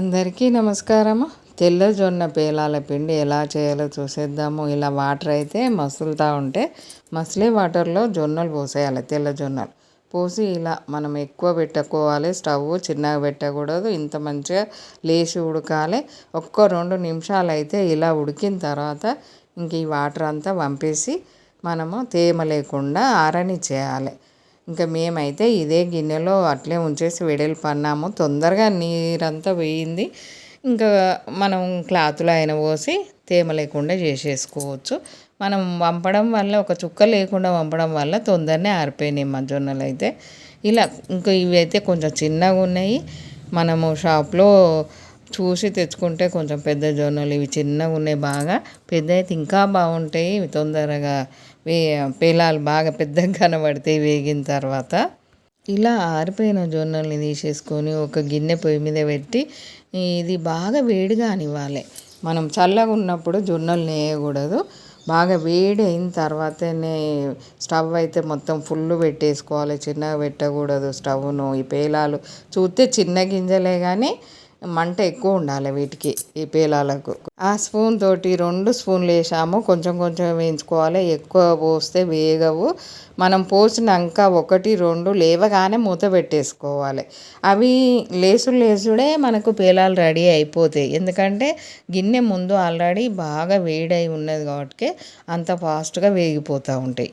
అందరికీ నమస్కారము. తెల్ల జొన్న పేలాల పిండి ఎలా చేయాలో చూసేద్దాము. ఇలా వాటర్ అయితే మసులుతూ ఉంటే మసిలే వాటర్లో జొన్నలు పోసేయాలి తెల్ల జొన్నలు పోసి ఇలా మనం ఎక్కువ పెట్టుకోవాలి స్టవ్ చిన్నగా పెట్టకూడదు ఇంత మంచిగా లేచి ఉడకాలి. ఒక్క రెండు నిమిషాలు అయితే ఇలా ఉడికిన తర్వాత ఇంక ఈ వాటర్ అంతా పంపేసి మనము తేమ లేకుండా ఆరని చేయాలి ఇంకా మేమైతే ఇదే గిన్నెలో అట్లే ఉంచేసి వెడల్పు అన్నాము తొందరగా నీరంతా పోయింది ఇంకా మనం క్లాతులు అయిన పోసి తేమ లేకుండా చేసేసుకోవచ్చు. మనం వంపడం వల్ల ఒక చుక్క లేకుండా వంపడం వల్ల తొందరనే ఆరిపోయినాయి మజ్జొన్నలు అయితే. ఇలా ఇంకా ఇవి అయితే కొంచెం చిన్నగా ఉన్నాయి. మనము షాప్లో చూసి తెచ్చుకుంటే కొంచెం పెద్ద జొన్నలు ఇవి చిన్నగా ఉన్నాయి బాగా. పెద్ద అయితే ఇంకా బాగుంటాయి. ఇవి తొందరగా పేలాలు బాగా పెద్దగా కనబడతాయి వేగిన తర్వాత ఇలా ఆరిపోయిన జొన్నల్ని తీసేసుకొని ఒక గిన్నె పొయ్యి మీద పెట్టి ఇది బాగా వేడిగా అనివ్వాలి. మనం చల్లగా ఉన్నప్పుడు జొన్నలు నేయకూడదు. బాగా వేడి అయిన తర్వాతనే స్టవ్ అయితే మొత్తం ఫుల్ పెట్టేసుకోవాలి. చిన్నగా పెట్టకూడదు స్టవ్ను. ఈ పేలాలు చూస్తే చిన్న గింజలే కానీ మంట ఎక్కువ ఉండాలి వీటికి ఈ పేలాలకు. ఆ స్పూన్ తోటి రెండు స్పూన్లు వేసాము. కొంచెం కొంచెం వేయించుకోవాలి. ఎక్కువ పోస్తే వేగవు. మనం పోసినాక ఒకటి రెండు లేవగానే మూత పెట్టేసుకోవాలి. అవి లేసుడు లేసుడే మనకు పేలాలు రెడీ అయిపోతాయి. ఎందుకంటే గిన్నె ముందు ఆల్రెడీ బాగా వేడై ఉన్నది కాబట్టి అంత ఫాస్ట్గా వేగిపోతూ ఉంటాయి.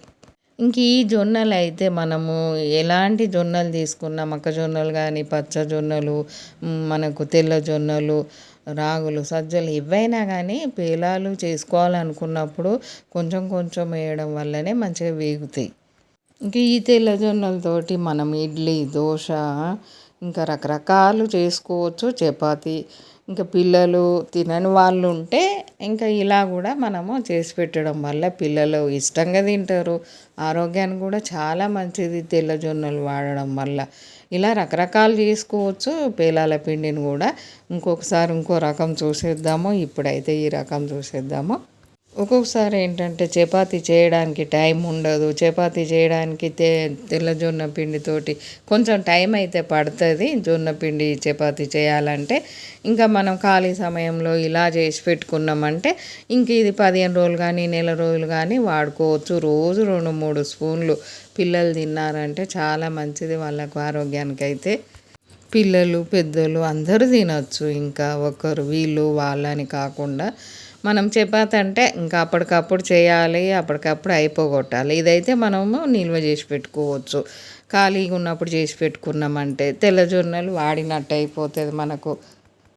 ఇంక ఈ జొన్నలు అయితే మనము ఎలాంటి జొన్నలు తీసుకున్నా మొక్కజొన్నలు కానీ పచ్చ జొన్నలు మనకు తెల్ల జొన్నలు రాగులు సజ్జలు ఇవైనా కానీ పేలాలు చేసుకోవాలనుకున్నప్పుడు కొంచెం కొంచెం వేయడం వల్లనే మంచిగా వేగుతాయి. ఇంకా ఈ తెల్ల జొన్నలతోటి మనం ఇడ్లీ దోశ ఇంకా రకరకాలు చేసుకోవచ్చు చపాతి ఇంకా పిల్లలు తినని వాళ్ళు ఉంటే ఇంకా ఇలా కూడా మనము చేసి పెట్టడం వల్ల పిల్లలు ఇష్టంగా తింటారు. ఆరోగ్యానికి కూడా చాలా మంచిది తెల్ల జొన్నలు వాడడం వల్ల. ఇలా రకరకాలు చేసుకోవచ్చు. పేలాల పిండిని కూడా ఇంకొకసారి ఇంకో రకం చూసేద్దాము. ఇప్పుడైతే ఈ రకం చూసేద్దాము. ఒక్కొక్కసారి ఏంటంటే చపాతీ చేయడానికి టైం ఉండదు. చపాతీ చేయడానికి తే తెల్ల జొన్న పిండితోటి కొంచెం టైం అయితే పడుతుంది. జొన్న పిండి చపాతీ చేయాలంటే ఇంకా మనం ఖాళీ సమయంలో ఇలా చేసి పెట్టుకున్నామంటే ఇంక ఇది పదిహేను రోజులు కానీ నెల రోజులు కానీ వాడుకోవచ్చు. రోజు రెండు మూడు స్పూన్లు పిల్లలు తిన్నారంటే చాలా మంచిది వాళ్ళకు ఆరోగ్యానికి అయితే పిల్లలు పెద్దలు అందరూ తినచ్చు. ఇంకా ఒకరు వీళ్ళు వాళ్ళని కాకుండా మనం చపాతి అంటే ఇంకా అప్పటికప్పుడు చేయాలి అప్పటికప్పుడు అయిపోగొట్టాలి. ఇదైతే మనము నిల్వ చేసి పెట్టుకోవచ్చు. ఖాళీగా ఉన్నప్పుడు చేసి పెట్టుకున్నామంటే తెల్ల జొన్నలు వాడినట్టు అయిపోతుంది మనకు.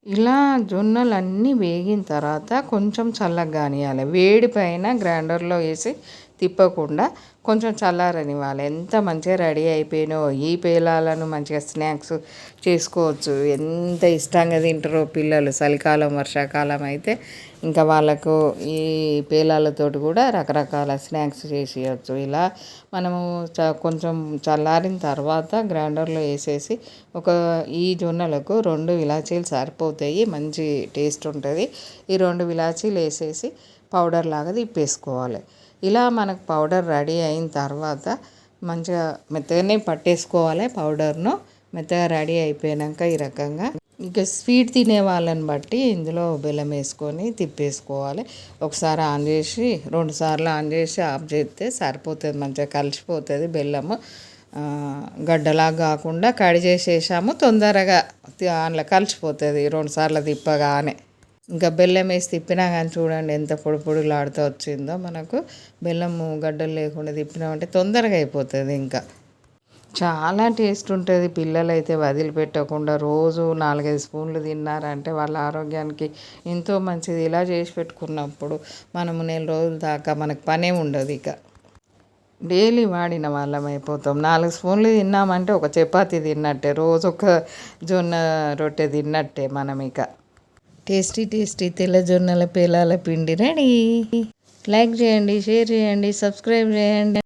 ఇలా జొన్నలు అన్నీ వేగిన తర్వాత కొంచెం చల్లగా కానియాలి వేడి పైన గ్రైండర్లో వేసి తిప్పకుండా కొంచెం చల్లారనివ్వాలి. ఎంత మంచిగా రెడీ అయిపోయినో ఈ పేలాలను మంచిగా స్నాక్స్ చేసుకోవచ్చు. ఎంత ఇష్టంగా తింటారో పిల్లలు. చలికాలం వర్షాకాలం అయితే ఇంకా వాళ్ళకు ఈ పేలాలతోటి కూడా రకరకాల స్నాక్స్ చేసేయచ్చు. ఇలా మనము చ కొంచెం చల్లారిన తర్వాత గ్రైండర్లో వేసేసి ఒక ఈ జొన్నలకు రెండు ఇలాచీలు సరిపోతాయి. మంచి టేస్ట్ ఉంటుంది. ఈ రెండు ఇలాచీలు వేసేసి పౌడర్ లాగా తిప్పేసుకోవాలి. ఇలా మనకు పౌడర్ రెడీ అయిన తర్వాత మంచిగా మెత్తగానే పట్టేసుకోవాలి పౌడర్ను. మెత్తగా రెడీ అయిపోయాక ఈ రకంగా ఇంకా స్వీట్ తినే వాళ్ళని బట్టి ఇందులో బెల్లం వేసుకొని తిప్పేసుకోవాలి. ఒకసారి ఆన్ చేసి రెండు సార్లు ఆన్ చేసి ఆఫ్ చేస్తే సరిపోతుంది మంచిగా కలిసిపోతుంది బెల్లము. గడ్డలాగా కాకుండా కడి చేసేసాము తొందరగా అందులో కలిసిపోతుంది. రెండు సార్లు తిప్పగానే. ఇంకా బెల్లం వేసి తిప్పినా కానీ చూడండి ఎంత పొడి పొడిలాడుతూ వచ్చిందో మనకు. బెల్లము గడ్డలు లేకుండా తిప్పినామంటే తొందరగా అయిపోతుంది ఇంకా. చాలా టేస్ట్ ఉంటుంది. పిల్లలు అయితే వదిలిపెట్టకుండా రోజు నాలుగైదు స్పూన్లు తిన్నారంటే వాళ్ళ ఆరోగ్యానికి ఎంతో మంచిది. ఇలా చేసి పెట్టుకున్నప్పుడు మనము నెల రోజుల దాకా మనకు పనే ఉండదు ఇక. డైలీ వాడిన వాళ్ళం అయిపోతాం. నాలుగు స్పూన్లు తిన్నామంటే ఒక చపాతి తిన్నట్టే రోజు ఒక జొన్న రొట్టె తిన్నట్టే మనం ఇక. టేస్టీ టేస్టీ తెల్ల జొన్నల పేలాల పిండి రెడీ. లైక్ చేయండి షేర్ చేయండి సబ్స్క్రైబ్ చేయండి.